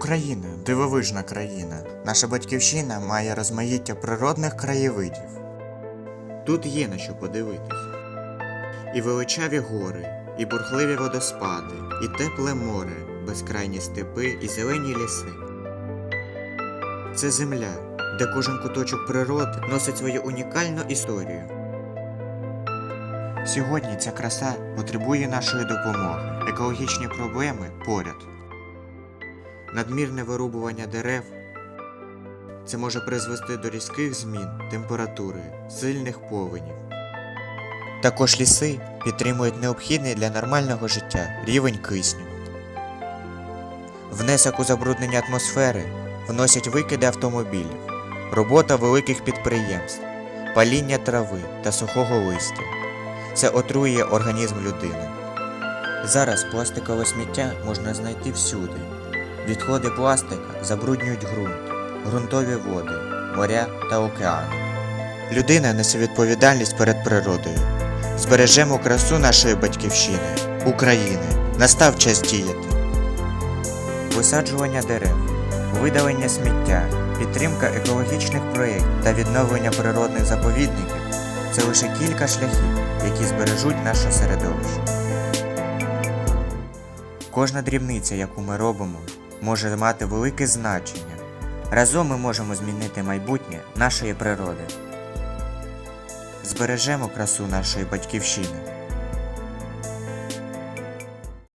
Україна дивовижна країна. Наша батьківщина має розмаїття природних краєвидів. Тут є на що подивитись. І величаві гори, і бурхливі водоспади, і тепле море, безкрайні степи і зелені ліси. Це земля, де кожен куточок природи носить свою унікальну історію. Сьогодні ця краса потребує нашої допомоги. Екологічні проблеми поряд. Надмірне вирубування дерев це може призвести до різких змін температури, сильних повенів. Також ліси підтримують необхідний для нормального життя рівень кисню. Внесок у забруднення атмосфери вносять викиди автомобілів, робота великих підприємств, паління трави та сухого листя. Це отруює організм людини. Зараз пластикове сміття можна знайти всюди. Відходи пластика забруднюють ґрунт, ґрунтові води, моря та океани. Людина несе відповідальність перед природою. Збережемо красу нашої батьківщини, України. Настав час діяти. Висаджування дерев, видалення сміття, підтримка екологічних проєктів та відновлення природних заповідників це лише кілька шляхів, які збережуть наше середовище. Кожна дрібниця, яку ми робимо, може мати велике значення. Разом ми можемо змінити майбутнє нашої природи. Збережемо красу нашої батьківщини.